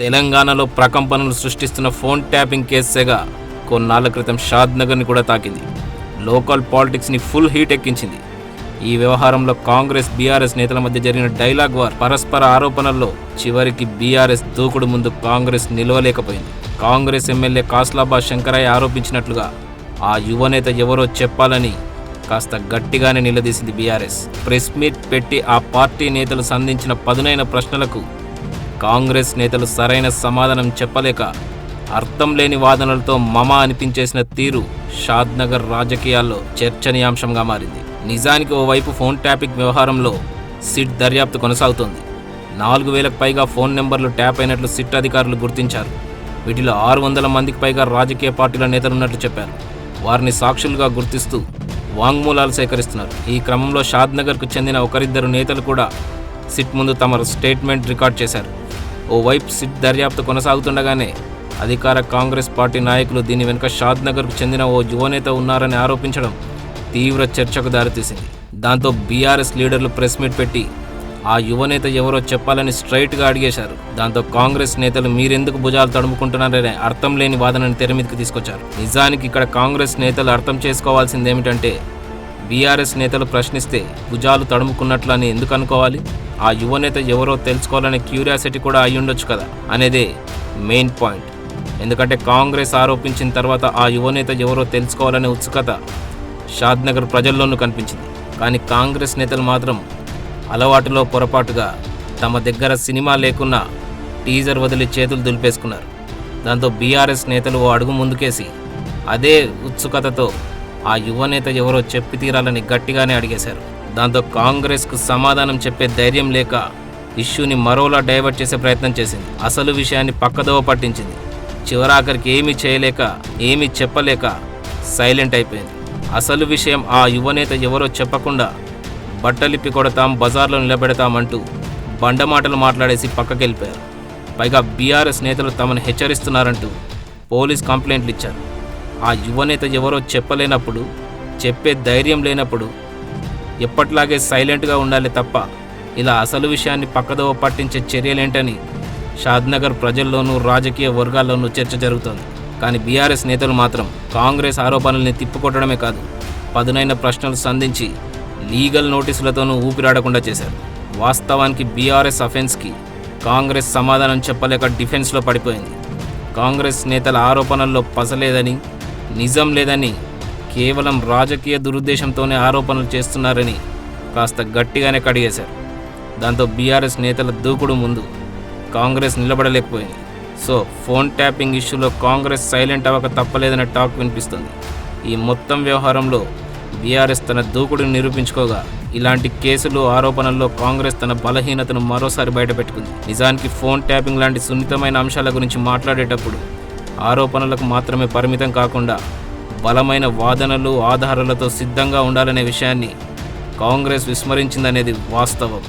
తెలంగాణలో ప్రకంపనలు సృష్టిస్తున్న phone tapping case సెగ కొన్నాళ్ళ క్రితం షాద్ నగర్ని కూడా తాకింది. లోకల్ పాలిటిక్స్ని ఫుల్ హీట్ ఎక్కించింది. ఈ వ్యవహారంలో కాంగ్రెస్ బీఆర్ఎస్ నేతల మధ్య జరిగిన డైలాగ్ వార్ పరస్పర ఆరోపణల్లో చివరికి బీఆర్ఎస్ దూకుడు ముందు కాంగ్రెస్ నిలవలేకపోయింది. కాంగ్రెస్ ఎమ్మెల్యే కాస్లాబా శంకరయ్య ఆరోపించినట్లుగా ఆ యువనేత ఎవరో చెప్పాలని కాస్త గట్టిగానే నిలదీసింది బీఆర్ఎస్. ప్రెస్ మీట్ పెట్టి ఆ పార్టీ నేతలు సంధించిన పదునైన ప్రశ్నలకు కాంగ్రెస్ నేతలు సరైన సమాధానం చెప్పలేక అర్థం లేని వాదనలతో మమ అనిపించేసిన తీరు షాద్నగర్ రాజకీయాల్లో చర్చనీయాంశంగా మారింది. నిజానికి ఓవైపు ఫోన్ ట్యాపింగ్ వ్యవహారంలో సిట్ దర్యాప్తు కొనసాగుతోంది. నాలుగు వేలకు పైగా ఫోన్ నెంబర్లు ట్యాప్ అయినట్లు సిట్ అధికారులు గుర్తించారు. వీటిలో ఆరు వందల మందికి పైగా రాజకీయ పార్టీల నేతలున్నట్లు చెప్పారు. వారిని సాక్షులుగా గుర్తిస్తూ వాంగ్మూలాలు సేకరిస్తున్నారు. ఈ క్రమంలో షాద్నగర్కు చెందిన ఒకరిద్దరు నేతలు కూడా సిట్ ముందు తమ స్టేట్మెంట్ రికార్డ్ చేశారు. ఓవైపు సిట్ దర్యాప్తు కొనసాగుతుండగానే అధికార కాంగ్రెస్ పార్టీ నాయకులు దీని వెనుక షాద్నగర్కు చెందిన ఓ యువనేత ఉన్నారని ఆరోపించడం తీవ్ర చర్చకు దారితీసింది. దాంతో బీఆర్ఎస్ లీడర్లు ప్రెస్ మీట్ పెట్టి ఆ యువనేత ఎవరో చెప్పాలని స్ట్రైట్గా అడిగేశారు. దాంతో కాంగ్రెస్ నేతలు మీరెందుకు భుజాలు తడుముకుంటున్నారనే అర్థం లేని వాదనని తెరమీదకి తీసుకొచ్చారు. నిజానికి ఇక్కడ కాంగ్రెస్ నేతలు అర్థం చేసుకోవాల్సింది ఏమిటంటే బీఆర్ఎస్ నేతలు ప్రశ్నిస్తే భుజాలు తడుముకున్నట్లు అని ఎందుకు అనుకోవాలి? ఆ యువనేత ఎవరో తెలుసుకోవాలనే క్యూరియాసిటీ కూడా అయ్యుండొచ్చు కదా అనేదే మెయిన్ పాయింట్. ఎందుకంటే కాంగ్రెస్ ఆరోపించిన తర్వాత ఆ యువనేత ఎవరో తెలుసుకోవాలనే ఉత్సుకత షాద్నగర్ ప్రజల్లోనూ కనిపించింది. కానీ కాంగ్రెస్ నేతలు మాత్రం అలవాటులో పొరపాటుగా తమ దగ్గర సినిమా లేకున్నా టీజర్ వదిలి చేతులు దులిపేసుకున్నారు. దాంతో బీఆర్ఎస్ నేతలు ఓ అడుగు ముందుకేసి అదే ఉత్సుకతతో ఆ యువనేత ఎవరో చెప్పి తీరాలని గట్టిగానే అడిగేశారు. దాంతో కాంగ్రెస్కు సమాధానం చెప్పే ధైర్యం లేక ఇష్యూని మరోలా డైవర్ట్ చేసే ప్రయత్నం చేసింది. అసలు విషయాన్ని పక్కదోవ పట్టించింది. చివరాఖరికి ఏమీ చేయలేక ఏమీ చెప్పలేక సైలెంట్ అయిపోయింది. అసలు విషయం ఆ యువనేత ఎవరో చెప్పకుండా బట్టలిప్పి కొడతాం బజార్లో నిలబెడతామంటూ బండమాటలు మాట్లాడేసి పక్కకెళ్ళిపోయారు. పైగా బీఆర్ఎస్ నేతలు తమను హెచ్చరిస్తున్నారంటూ పోలీస్ కంప్లైంట్లు ఇచ్చారు. ఆ యువనేత ఎవరో చెప్పలేనప్పుడు చెప్పే ధైర్యం లేనప్పుడు ఎప్పట్లాగే సైలెంట్గా ఉండాలి తప్ప ఇలా అసలు విషయాన్ని పక్కదోవ పట్టించే చర్యలేంటని షాద్నగర్ ప్రజల్లోనూ రాజకీయ వర్గాల్లోనూ చర్చ జరుగుతోంది. కానీ బీఆర్ఎస్ నేతలు మాత్రం కాంగ్రెస్ ఆరోపణల్ని తిప్పుకొట్టడమే కాదు పదునైన ప్రశ్నలు సంధించి లీగల్ నోటీసులతోనూ ఊపిరాడకుండా చేశారు. వాస్తవానికి బీఆర్ఎస్ అఫెన్స్కి కాంగ్రెస్ సమాధానం చెప్పలేక డిఫెన్స్లో పడిపోయింది. కాంగ్రెస్ నేతల ఆరోపణల్లో పసలేదని నిజం లేదని కేవలం రాజకీయ దురుద్దేశంతోనే ఆరోపణలు చేస్తున్నారని కాస్త గట్టిగానే కడిగేశారు. దాంతో బీఆర్ఎస్ నేతల దూకుడు ముందు కాంగ్రెస్ నిలబడలేకపోయింది. సో ఫోన్ ట్యాపింగ్ ఇష్యూలో కాంగ్రెస్ సైలెంట్ అవ్వక తప్పలేదనే టాక్ వినిపిస్తుంది. ఈ మొత్తం వ్యవహారంలో బీఆర్ఎస్ తన దూకుడుని నిరూపించుకోగా ఇలాంటి కేసులు ఆరోపణల్లో కాంగ్రెస్ తన బలహీనతను మరోసారి బయటపెట్టుకుంది. నిజానికి ఫోన్ ట్యాపింగ్ లాంటి సున్నితమైన అంశాల గురించి మాట్లాడేటప్పుడు ఆరోపణలకు మాత్రమే పరిమితం కాకుండా బలమైన వాదనలు ఆధారాలతో సిద్ధంగా ఉండాలనే విషయాన్ని కాంగ్రెస్ విస్మరించిందనేది వాస్తవం.